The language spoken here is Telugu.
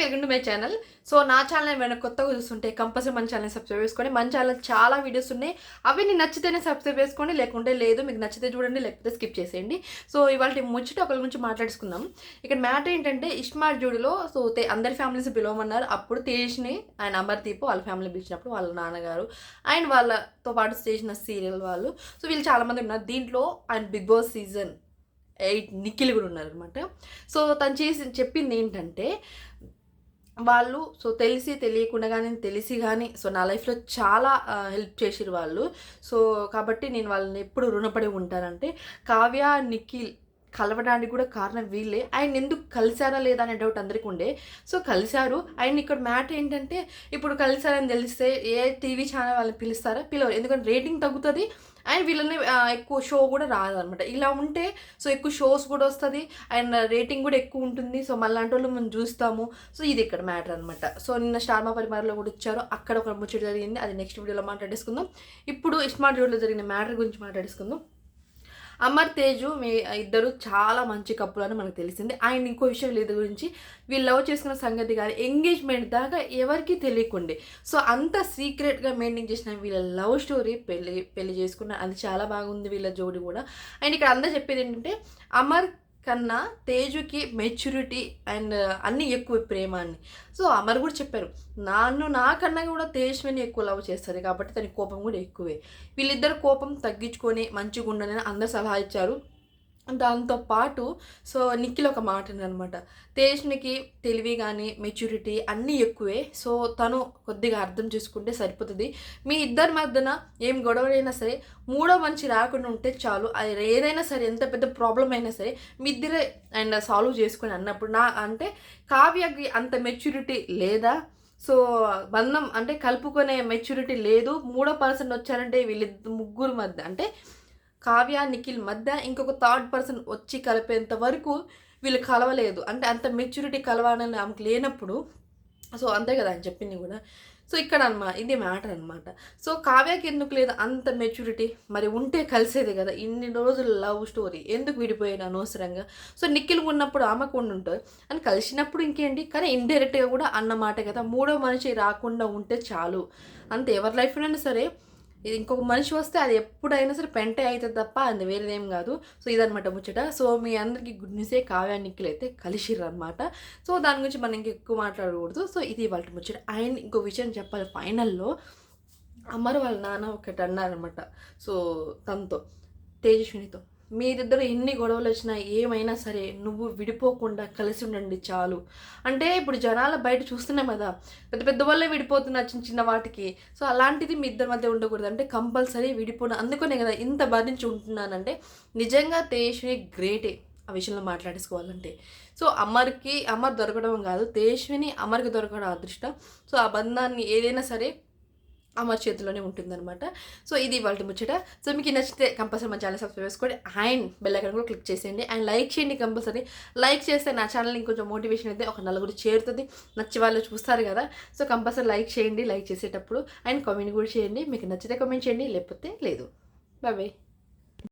Welcome to my channel so నా ఛానల్ ఏమైనా కొత్తగా చూస్తుంటే కంపల్సరీ మన ఛానల్ సబ్స్క్రైబ్ చేసుకోండి మన ఛానల్ చాలా వీడియోస్ ఉన్నాయి. అవి నేను నచ్చితేనే సబ్స్క్రైబ్ చేసుకోండి లేకుంటే లేదు మీకు నచ్చితే చూడండి లేకపోతే స్కిప్ చేసేయండి. సో ఇవాళ ముచ్చట ఒకరి గురించి మాట్లాడుకుందాం. ఇక్కడ మ్యాటర్ ఏంటంటే ఇష్మార్ జోడిలో సో అందరి ఫ్యామిలీస్ పిలవమన్నారు. అప్పుడు తేజ్ని ఆయన అమర్దీప్ వాళ్ళ ఫ్యామిలీ పిలిచినప్పుడు వాళ్ళ నాన్నగారు అండ్ వాళ్ళతో పాటు చేసిన సీరియల్ వాళ్ళు. సో వీళ్ళు చాలామంది ఉన్నారు. దీంట్లో and Bigg Boss season eight Nikhil కూడా ఉన్నారనమాట సో తను చేసి చెప్పింది ఏంటంటే వాళ్ళు సో తెలిసి తెలియకుండా కానీ తెలిసి కానీ సో నా లైఫ్లో చాలా హెల్ప్ చేసిరు వాళ్ళు. సో కాబట్టి నేను వాళ్ళని ఎప్పుడు రుణపడి ఉంటానంటే కావ్య నిఖిల్ కలవడానికి కూడా కారణం వీళ్ళే. ఆయన ఎందుకు కలిశారా లేదా అనే డౌట్ అందరికీ ఉండే. సో కలిశారు. ఆయన ఇక్కడ మ్యాటర్ ఏంటంటే ఇప్పుడు కలిశారని తెలిస్తే ఏ టీవీ ఛానల్ వాళ్ళని పిలుస్తారా? పిలవరు. ఎందుకంటే రేటింగ్ తగ్గుతుంది. అండ్ వీళ్ళని ఎక్కువ షో కూడా రాదనమాట. ఇలా ఉంటే సో ఎక్కువ షోస్ కూడా వస్తుంది. అండ్ రేటింగ్ కూడా ఎక్కువ ఉంటుంది. సో మళ్ళీ వాళ్ళు మనం చూస్తాము. సో ఇది ఇక్కడ మ్యాటర్ అనమాట. సో నిన్న స్టార్మా పరిమాణంలో కూడా ఇచ్చారు అక్కడ ఒక ముచ్చట జరిగింది. అది నెక్స్ట్ వీడియోలో మాట్లాడేసుకుందాం. ఇప్పుడు స్మార్ట్ రోడ్లో జరిగిన మ్యాటర్ గురించి మాట్లాడేసుకుందాం. అమర్ తేజు మీ ఇద్దరు చాలా మంచి కప్పులు అని మనకు తెలిసింది. ఆయన ఇంకో విషయం లేదు గురించి వీళ్ళు లవ్ చేసుకున్న సంగతి కానీ ఎంగేజ్మెంట్ దాకా ఎవరికి తెలియకుండే. సో అంత సీక్రెట్గా మెయింటైన్ చేసిన వీళ్ళ లవ్ స్టోరీ పెళ్ళి పెళ్ళి చేసుకున్న అది చాలా బాగుంది వీళ్ళ జోడి కూడా. అండ్ ఇక్కడ అందరూ చెప్పేది ఏంటంటే అమర్ కన్నా తేజుకి మెచ్యూరిటీ అండ్ అన్నీ ఎక్కువ ప్రేమ అని సో అమర్ కూడా చెప్పారు నన్ను నాకన్నా కూడా తేజస్విని ఎక్కువ లవ్ చేస్తారు కాబట్టి తన కోపం కూడా ఎక్కువే. వీళ్ళిద్దరు కోపం తగ్గించుకొని మంచిగా ఉండని అందరు సలహా ఇచ్చారు. దాంతో పాటు సో నిఖిల్ ఒక మాట అనమాట తేజ్నికి తెలివి కానీ మెచ్యూరిటీ అన్నీ ఎక్కువే సో తను కొద్దిగా అర్థం చేసుకుంటే సరిపోతుంది. మీ ఇద్దరి మధ్యన ఏం గొడవలైనా సరే మూడో మనిషి రాకుండా ఉంటే చాలు. అది ఏదైనా సరే ఎంత పెద్ద ప్రాబ్లం అయినా సరే మీ ఇద్దరే అండ్ సాల్వ్ చేసుకుని అన్నప్పుడు నా అంటే కావ్యకి అంత మెచ్యూరిటీ లేదా? సో బంధం అంటే కలుపుకునే మెచ్యూరిటీ లేదు. మూడో పర్సన్ వచ్చారంటే వీళ్ళిద్దరు ముగ్గురు మధ్య అంటే కావ్య నిఖిల్ మధ్య ఇంకొక థర్డ్ పర్సన్ వచ్చి కలిపేంత వరకు వీళ్ళు కలవలేదు. అంటే అంత మెచ్యూరిటీ కలవాలని ఆమెకు లేనప్పుడు సో అంతే కదా అని చెప్పింది కూడా. సో ఇక్కడ అనమాట ఇది మ్యాటర్ అనమాట సో కావ్యకి ఎందుకు లేదు అంత మెచ్యూరిటీ మరి ఉంటే కలిసేది కదా. ఇన్ని రోజులు లవ్ స్టోరీ ఎందుకు విడిపోయాను అనవసరంగా? సో నిఖిల్ ఉన్నప్పుడు ఆమెకు ఉండి ఉంటుంది. అని కలిసినప్పుడు ఇంకేంటి? కానీ ఇండైరెక్ట్గా కూడా అన్నమాట కదా. మూడో మనిషి రాకుండా ఉంటే చాలు. అంతే. ఎవరి లైఫ్లోనైనా సరే ఇది ఇంకొక మనిషి వస్తే అది ఎప్పుడైనా సరే పెంటే అవుతుంది తప్ప అది వేరేదేం కాదు. సో ఇదనమాట ముచ్చట. సో మీ అందరికీ గుడ్ న్యూసే. కావ్య నిఖిల్ అయితే కలిసిర్రు అనమాట సో దాని గురించి మనం ఇంక ఎక్కువ మాట్లాడకూడదు. సో ఇది వాళ్ళ ముచ్చట. అండ్ ఇంకో విషయం చెప్పాలి ఫైనల్లో. అమ్మరు వాళ్ళ నాన్న ఒకటి అన్నారనమాట సో తనతో తేజస్వినితో. మీరిద్దరు ఎన్ని గొడవలు వచ్చినా ఏమైనా సరే నువ్వు విడిపోకుండా కలిసి ఉండండి చాలు. అంటే ఇప్పుడు జనాల బయట చూస్తున్నాం కదా పెద్ద పెద్ద వాళ్ళే విడిపోతున్నారు చిన్న చిన్న వాటికి. సో అలాంటిది మీ ఇద్దరి మధ్య ఉండకూడదు. అంటే కంపల్సరీ విడిపోయిన అందుకనే కదా ఇంత భరించి ఉంటున్నానంటే నిజంగా తేజస్విని గ్రేటే ఆ విషయంలో మాట్లాడేసుకోవాలంటే. సో అమర్కి అమర్ దొరకడం కాదు తేజ్విని అమర్కి దొరకడం అదృష్టం. సో ఆ బంధాన్ని ఏదైనా సరే అమర్ చేతిలోనే ఉంటుందన్నమాట. సో ఇది వాళ్ళ ముచ్చట. సో మీకు నచ్చితే కంపల్సరీ మా ఛానల్ సబ్స్క్రైబ్ చేసుకోండి. అండ్ బెల్ ఐకాన్ కూడా క్లిక్ చేసేయండి. అండ్ లైక్ చేయండి కంపల్సరీ లైక్ చేస్తే నా ఛానల్ ఇంకొంచెం మోటివేషన్ అయితే ఒక నలుగురు చేరుతుంది. నచ్చి వాళ్ళు చూస్తారు కదా. సో కంపల్సరీ లైక్ చేయండి. లైక్ చేసేటప్పుడు అండ్ కామెంట్ కూడా చేయండి. మీకు నచ్చితే కామెంట్ చేయండి. లేకపోతే లేదు. బాయ్